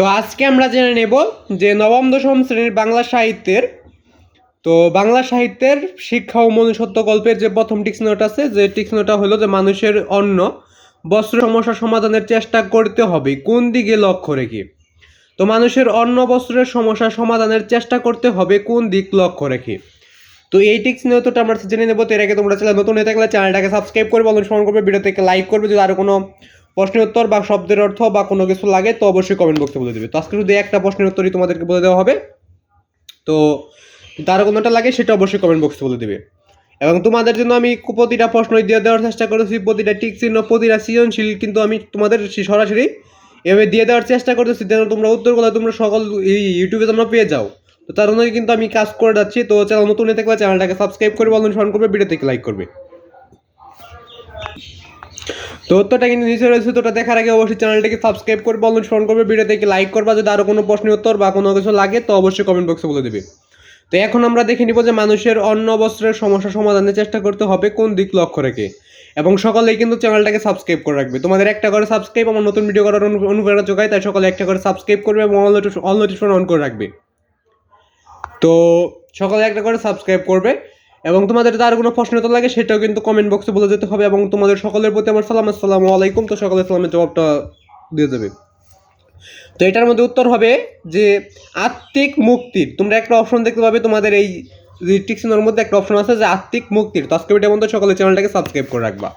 তো আজকে আমরা জেনে নেব যে নবম, দশম শ্রেণির বাংলা সাহিত্যের, তো বাংলা সাহিত্যের শিক্ষা ও মনুষ্যত্ব গল্পের যে প্রথম টিক্স নোট আছে, যে টিক্স নোটটা হলো যে মানুষের অন্য বস্ত্র সমস্যা সমাধানের চেষ্টা করতে হবে, কোন দিকে লক্ষ্য রেখে? তো মানুষের অন্য বস্ত্রের সমস্যা সমাধানের চেষ্টা করতে হবে, কোন দিক লক্ষ্য রেখে? তো এই টিক্স নোটটা আমরা জেনে নেব, তো এর আগে তোমরা চ্যানেল নতুন হয়ে থাকলে চ্যানেলটাকে সাবস্ক্রাইব করবে অনুসরণ করবে ভিডিও থেকে লাইক করবে, যদি আরও কোনো প্রশ্নের উত্তর বা শব্দের অর্থ বা কোনো কিছু লাগে তো অবশ্যই কমেন্ট বক্সে বলে দেবে। তো আজকে শুধু একটা প্রশ্নের উত্তরই তোমাদেরকে বলে দেওয়া হবে। তো তার কোনোটা লাগে সেটা অবশ্যই কমেন্ট বক্সে বলে দেবে। এবং তোমাদের জন্য আমি প্রতিটা প্রশ্ন দিয়ে দেওয়ার চেষ্টা করেছি, প্রতিটা টিক চিহ্ন, প্রতিটা সৃজনশীল, কিন্তু আমি তোমাদের সরাসরি এভাবে দিয়ে দেওয়ার চেষ্টা করতেছি যেন তোমরা উত্তরগুলো তোমরা সকল এই ইউটিউবে তোমরা পেয়ে যাও। তো তার জন্যই কিন্তু আমি কাজ করে যাচ্ছি, তো চ্যানেল নতুন থাকলে চ্যানেলটাকে সাবস্ক্রাইব করবে অনুসরণ করবে ভিডিও থেকে লাইক করবে। তো উত্তরটা কিন্তু নিচে রয়েছে তোটা দেখার আগে অবশ্যই চ্যানেলটাকে সাবস্ক্রাইব করবে অনুসরণ করবে ভিডিও থেকে লাইক করবা, যদি আরও কোনো প্রশ্নের উত্তর বা কোনো কিছু লাগে, তো অবশ্যই কমেন্ট বক্সে বলে দেবে। তো এখন আমরা দেখে নিব যে মানুষের অন্ন বস্ত্রের সমস্যা সমাধানের চেষ্টা করতে হবে কোন দিক লক্ষ্য রেখে। এবং সকলেই কিন্তু চ্যানেলটাকে সাবস্ক্রাইব করে রাখবে। তোমাদের একটা করে সাবস্ক্রাইব আমার নতুন ভিডিও করার অনুপ্রেরণা যোগায়, তাই সকলে একটা করে সাবস্ক্রাইব করবে এবং অল নোটিফিকেশন অন করে রাখবে। তো সকলে একটা করে সাবস্ক্রাইব করবে। এবং তোমাদের তার কোনো প্রশ্ন তো লাগে, সেটাও কিন্তু কমেন্ট বক্সে বলে যেতে হবে এবং তোমাদের সকলের প্রতি আমার সালাম, আসসালামু আলাইকুম। তো সকলের সালামের জবাবটা দিয়ে দেবে। তো এটার মধ্যে উত্তর হবে যে, আত্মিক মুক্তির। তোমরা একটা অপশন দেখতে পাবে, তোমাদের এই রিস্ট্রিকশনের মধ্যে একটা অপশন আছে যে, আত্মিক মুক্তির। তো আজকে ভিডিও মধ্যে সকলে চ্যানেলটাকে সাবস্ক্রাইব করে রাখবা।